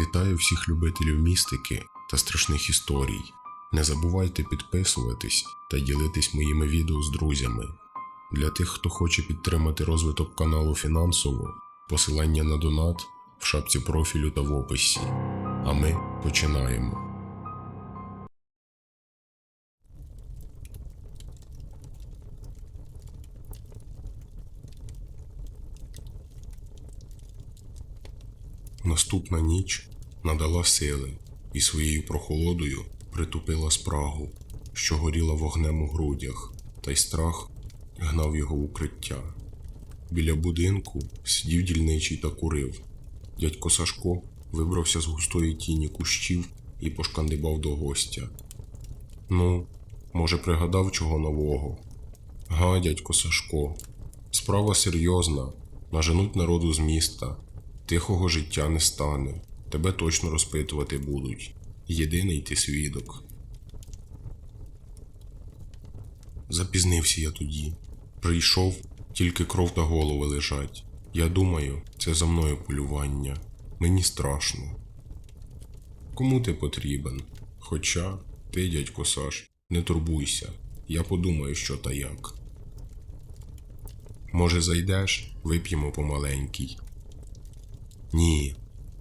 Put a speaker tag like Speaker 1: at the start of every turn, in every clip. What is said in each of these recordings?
Speaker 1: Вітаю всіх любителів містики та страшних історій. Не забувайте підписуватись та ділитись моїми відео з друзями. Для тих, хто хоче підтримати розвиток каналу фінансово, посилання на донат в шапці профілю та в описі. А ми починаємо. Наступна ніч надала сили і своєю прохолодою притупила спрагу, що горіла вогнем у грудях, та й страх гнав його в укриття. Біля будинку сидів дільничий та курив. Дядько Сашко вибрався з густої тіні кущів і пошкандибав до гостя. Ну, може, пригадав чого нового? Га, дядько Сашко, справа серйозна. Наженуть народу з міста. Тихого життя не стане. Тебе точно розпитувати будуть. Єдиний ти свідок. Запізнився я тоді. Прийшов, тільки кров та голови лежать. Я думаю, це за мною полювання. Мені страшно. Кому ти потрібен? Хоча ти, дядько Саш, не турбуйся. Я подумаю, що та як. Може, зайдеш, вип'ємо помаленький. Ні,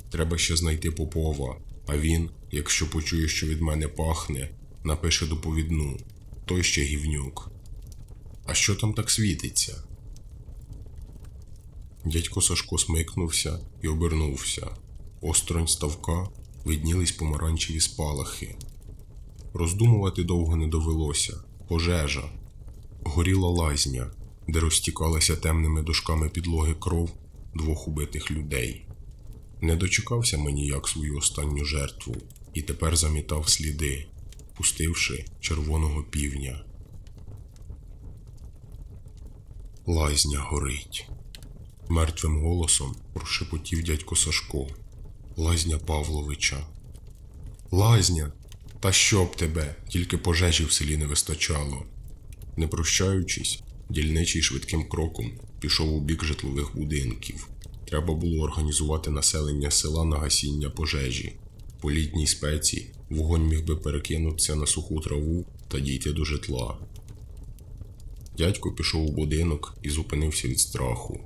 Speaker 1: треба ще знайти Попова, а він, якщо почує, що від мене пахне, напише доповідну. Той ще гівнюк. А що там так світиться? Дядько Сашко смикнувся і обернувся. Осторонь ставка виднілись помаранчеві спалахи. Роздумувати довго не довелося. Пожежа. Горіла лазня, де розтікалася темними дошками підлоги кров двох убитих людей. Не дочекався мені як свою останню жертву і тепер замітав сліди, пустивши червоного півня. Лазня горить. Мертвим голосом прошепотів дядько Сашко. Лазня Павловича. Лазня! Та щоб тебе, тільки пожежі в селі не вистачало. Не прощаючись, дільничий швидким кроком пішов у бік житлових будинків. Треба було організувати населення села на гасіння пожежі. По літній спеці вогонь міг би перекинутися на суху траву та дійти до житла. Дядько пішов у будинок і зупинився від страху.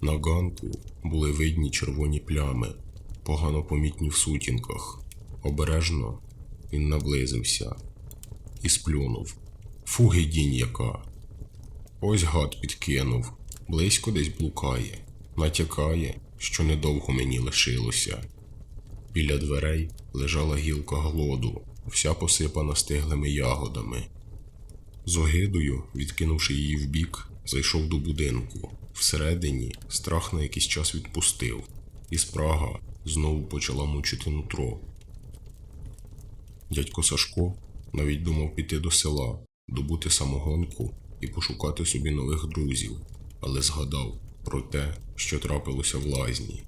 Speaker 1: На ганку були видні червоні плями, погано помітні в сутінках. Обережно він наблизився і сплюнув. Фу, гидінь яка. Ось гад підкинув, близько десь блукає, натякає, що недовго мені лишилося. Біля дверей лежала гілка глоду, вся посипана стиглими ягодами. З огидою, відкинувши її вбік, зайшов до будинку. Всередині страх на якийсь час відпустив, і спрага знову почала мучити нутро. Дядько Сашко навіть думав піти до села, добути самогонку і пошукати собі нових друзів, але згадав про те, що трапилося в лазні.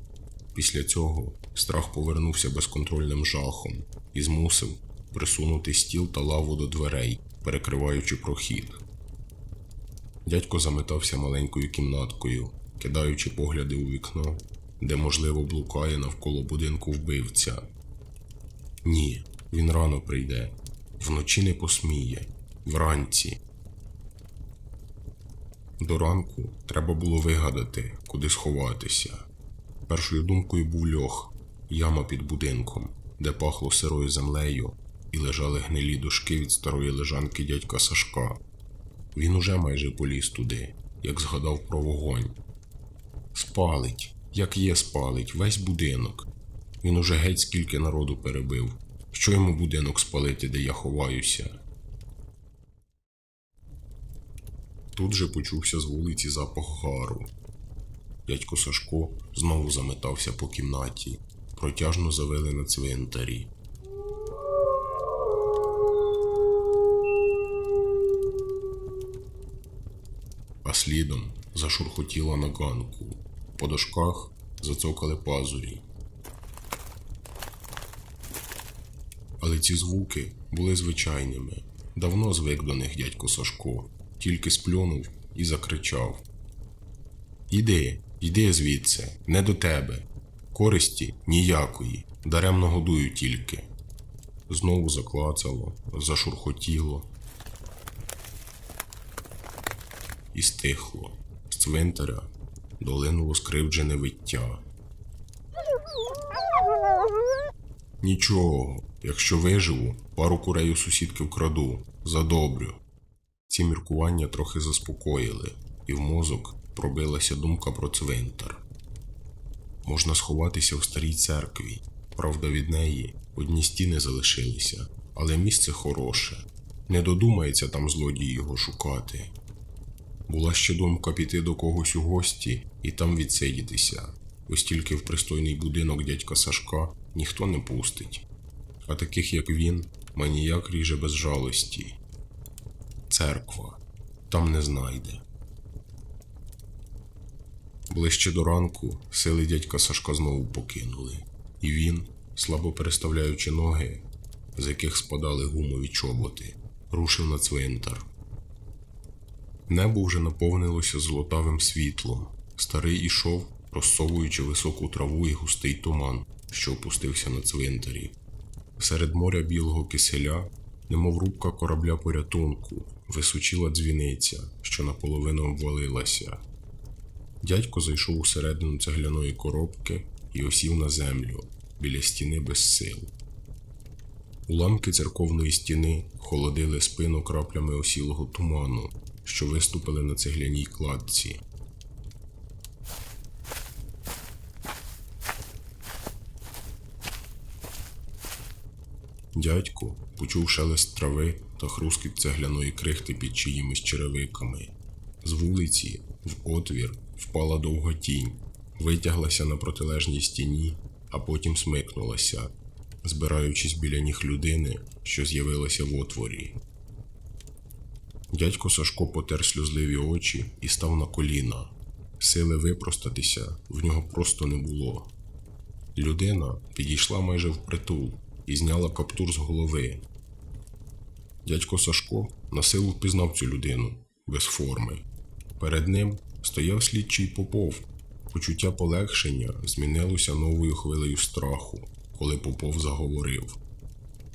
Speaker 1: Після цього страх повернувся безконтрольним жахом і змусив присунути стіл та лаву до дверей, перекриваючи прохід. Дядько заметався маленькою кімнаткою, кидаючи погляди у вікно, де, можливо, блукає навколо будинку вбивця. Ні, він рано прийде, вночі не посміє, вранці. До ранку треба було вигадати, куди сховатися. Першою думкою був льох, яма під будинком, де пахло сирою землею і лежали гнилі дошки від старої лежанки дядька Сашка. Він уже майже поліз туди, як згадав про вогонь. Спалить, як є спалить, весь будинок. Він уже геть скільки народу перебив. Що йому будинок спалити, де я ховаюся? Тут же почувся з вулиці запах гару. Дядько Сашко знову заметався по кімнаті, протяжно завили на цвинтарі. А слідом зашурхотіла на ганку. По дошках зацокали пазурі. Але ці звуки були звичайними. Давно звик до них дядько Сашко, тільки сплюнув і закричав: Іди, йди звідси, не до тебе. Користі ніякої, даремно годую тільки. Знову заклацало, зашурхотіло. І стихло. З цвинтаря долинуло скривджене виття. Нічого, якщо виживу, пару курей у сусідки вкраду, задобрю. Ці міркування трохи заспокоїли, і в мозок пробилася думка про цвинтар. Можна сховатися в старій церкві. Правда, від неї одні стіни залишилися, але місце хороше. Не додумається там злодій його шукати. Була ще думка піти до когось у гості і там відсидітися, ось тільки в пристойний будинок дядька Сашка ніхто не пустить. А таких, як він, маніяк ріже без жалості. Церква там не знайде. Ближче до ранку сили дядька Сашка знову покинули, і він, слабо переставляючи ноги, з яких спадали гумові чоботи, рушив на цвинтар. Небо вже наповнилося золотавим світлом. Старий ішов, розсовуючи високу траву і густий туман, що опустився на цвинтарі. Серед моря білого киселя, немов рубка корабля порятунку, височила дзвіниця, що наполовину обвалилася. Дядько зайшов усередину цегляної коробки і осів на землю біля стіни без сил. Уламки церковної стіни холодили спину краплями осілого туману, що виступили на цегляній кладці. Дядько почув шелест трави та хрускіт цегляної крихти під чиїмись черевиками. З вулиці в отвір впала довга тінь, витяглася на протилежній стіні, а потім смикнулася, збираючись біля ніг людини, що з'явилася в отворі. Дядько Сашко потер сльозливі очі і став на коліна. Сили випростатися в нього просто не було. Людина підійшла майже впритул і зняла каптур з голови. Дядько Сашко на силу впізнав цю людину без форми. Перед ним стояв слідчий Попов. Почуття полегшення змінилося новою хвилею страху, коли Попов заговорив: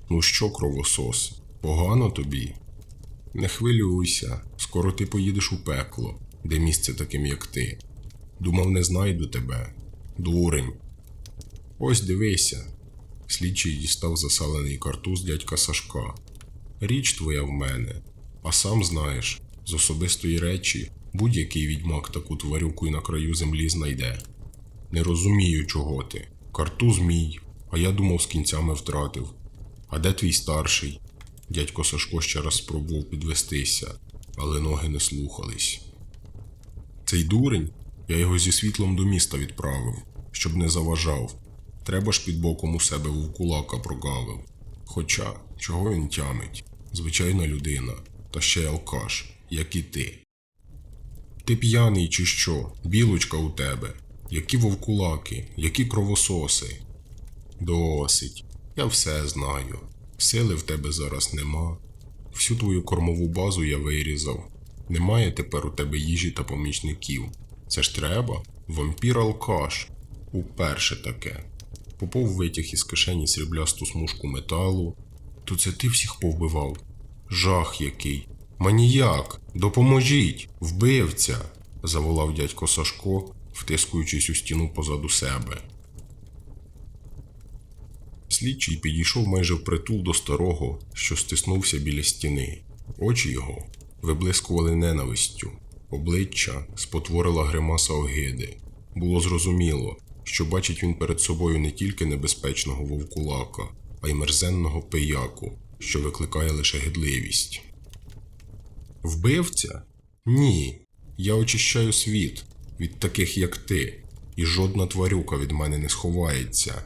Speaker 1: Ну що, кровосос, погано тобі? Не хвилюйся, скоро ти поїдеш у пекло, де місце таким, як ти. Думав, не знайду тебе. Дурень. Ось дивися. Слідчий дістав засалений картуз дядька Сашка. Річ твоя в мене, а сам знаєш, з особистої речі будь-який відьмак таку тварюку й на краю землі знайде. Не розумію, чого ти. Картуз мій, а я думав, з кінцями втратив. А де твій старший? Дядько Сашко ще раз спробував підвестися, але ноги не слухались. Цей дурень, я його зі світлом до міста відправив, щоб не заважав. Треба ж під боком у себе вовкулака прогавив. Хоча, чого він тямить? Звичайна людина, та ще й алкаш, як і ти. Ти п'яний чи що? Білочка у тебе. Які вовкулаки, які кровососи. Досить. Я все знаю. Сили в тебе зараз нема. Всю твою кормову базу я вирізав. Немає тепер у тебе їжі та помічників. Це ж треба? Вампір алкаш. Уперше таке. Попов витяг із кишені сріблясту смужку металу. То це ти всіх повбивав? Жах який. Маніяк, допоможіть, вбивця. заволав дядько Сашко, втискуючись у стіну позаду себе. Слідчий підійшов майже впритул до старого, що стиснувся біля стіни. Очі його виблискували ненавистю, обличчя спотворила гримаса огиди. Було зрозуміло, що бачить він перед собою не тільки небезпечного вовкулака, а й мерзенного пияку, що викликає лише гидливість. Вбивця? Ні. Я очищаю світ від таких, як ти, і жодна тварюка від мене не сховається.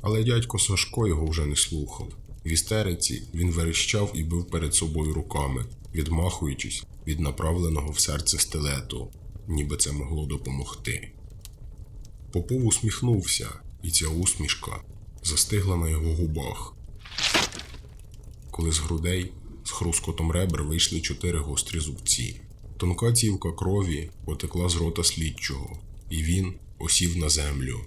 Speaker 1: Але дядько Сашко його вже не слухав. В істериці він верещав і бив перед собою руками, відмахуючись від направленого в серце стилету, ніби це могло допомогти. Попов усміхнувся, і ця усмішка застигла на його губах. Коли з грудей з хрускотом ребер вийшли чотири гострі зубці. Тонка цівка крові потекла з рота слідчого, і він осів на землю.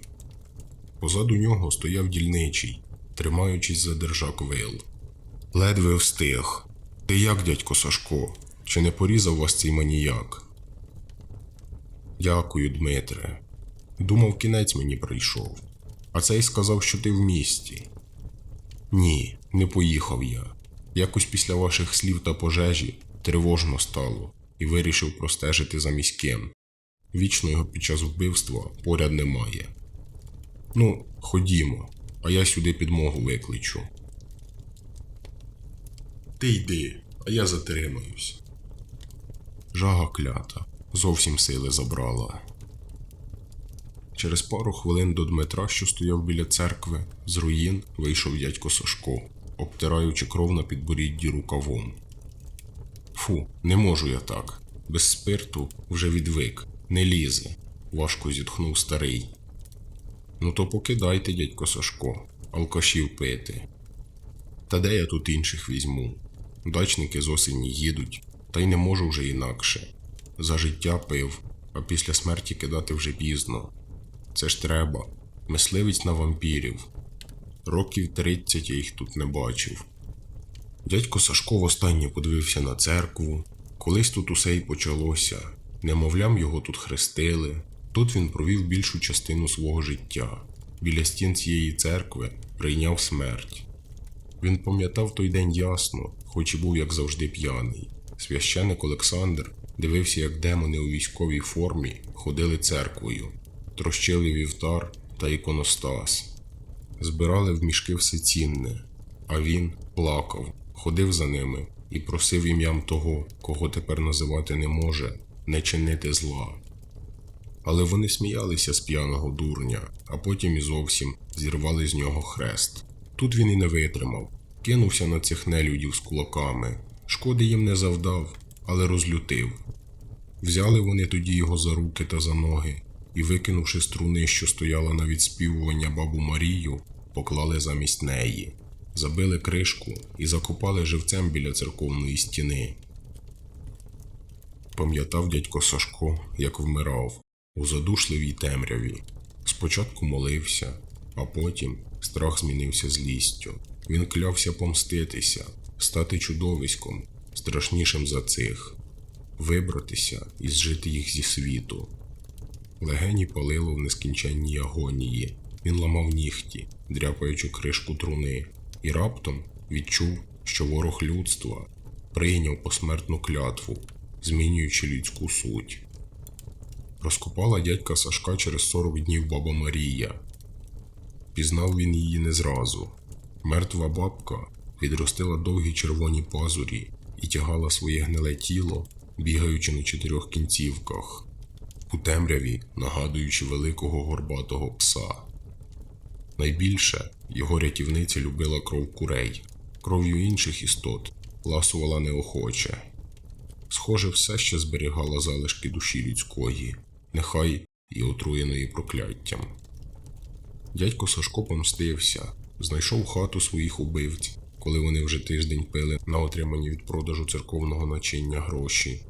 Speaker 1: Позаду нього стояв дільничий, тримаючись за держак вил. Ледве встиг. Ти як, дядько Сашко? Чи не порізав вас цей маніяк? Дякую, Дмитре. Думав, кінець мені прийшов. А цей сказав, що ти в місті. Ні, не поїхав я. Якось після ваших слів та пожежі тривожно стало і вирішив простежити за міським. Вічно його під час вбивства поряд немає. Ну, ходімо, а я сюди підмогу викличу. Ти йди, а я затримаюсь. Жага клята, зовсім сили забрала. Через пару хвилин до Дмитра, що стояв біля церкви, з руїн вийшов дядько Сашко, обтираючи кров на підборідді рукавом. Фу, не можу я так. Без спирту вже відвик, не лізе, важко зітхнув старий. Ну то покидайте, дядько Сашко, алкашів пити. Та де я тут інших візьму? Дачники з осені їдуть, та й не можу вже інакше. За життя пив, а після смерті кидати вже пізно. Це ж треба. Мисливець на вампірів. Років тридцять я їх тут не бачив. Дядько Сашко востаннє подивився на церкву. Колись тут усе й почалося. Немовлям його тут хрестили. Тут він провів більшу частину свого життя. Біля стін цієї церкви прийняв смерть. Він пам'ятав той день ясно, хоч і був як завжди п'яний. Священик Олександр дивився, як демони у військовій формі ходили церквою, трощили вівтар та іконостас, збирали в мішки все цінне, а він плакав, ходив за ними і просив ім'ям того, кого тепер називати не може, не чинити зла. Але вони сміялися з п'яного дурня, а потім і зовсім зірвали з нього хрест. Тут він і не витримав, кинувся на цих нелюдів з кулаками. Шкоди їм не завдав, але розлютив. Взяли вони тоді його за руки та за ноги і, викинувши струни, що стояла на відспівування бабу Марію, поклали замість неї, забили кришку і закопали живцем біля церковної стіни. Пам'ятав дядько Сашко, як вмирав у задушливій темряві. Спочатку молився, а потім страх змінився злістю. Він клявся помститися, стати чудовиськом, страшнішим за цих, вибратися і зжити їх зі світу. Легені палило в нескінченній агонії. Він ламав нігті, дряпаючи кришку труни, і раптом відчув, що ворог людства прийняв посмертну клятву, змінюючи людську суть. Розкопала дядька Сашка через 40 днів баба Марія. Пізнав він її не зразу. Мертва бабка відростила довгі червоні пазурі і тягала своє гниле тіло, бігаючи на чотирьох кінцівках, у темряві нагадуючи великого горбатого пса. Найбільше його рятівниця любила кров курей, кров'ю інших істот ласувала неохоче. Схоже, все ще зберігала залишки душі людської, нехай і отруєної прокляттям. Дядько Сашко помстився, знайшов хату своїх убивць, коли вони вже тиждень пили на отримані від продажу церковного начиння гроші.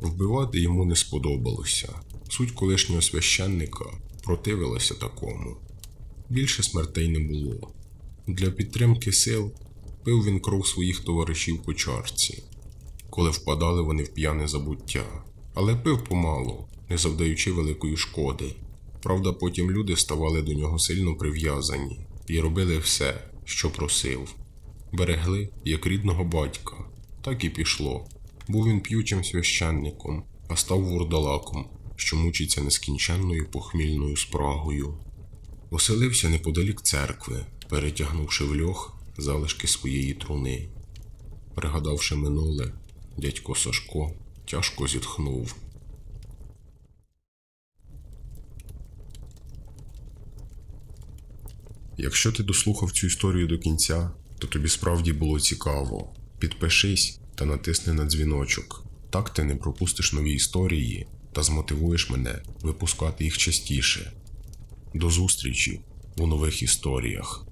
Speaker 1: Вбивати йому не сподобалося. Суть колишнього священника противилася такому. Більше смертей не було. Для підтримки сил пив він кров своїх товаришів по чарці, коли впадали вони в п'яне забуття, але пив помалу, не завдаючи великої шкоди. Правда, потім люди ставали до нього сильно прив'язані і робили все, що просив. Берегли як рідного батька, так і пішло. Був він п'ючим священником, а став вурдалаком, що мучиться нескінченною похмільною спрагою. Оселився неподалік церкви, перетягнувши в льох залишки своєї труни. Пригадавши минуле, дядько Сашко тяжко зітхнув. Якщо ти дослухав цю історію до кінця, то тобі справді було цікаво. Підпишись та натисни на дзвіночок. Так ти не пропустиш нові історії та змотивуєш мене випускати їх частіше. До зустрічі у нових історіях.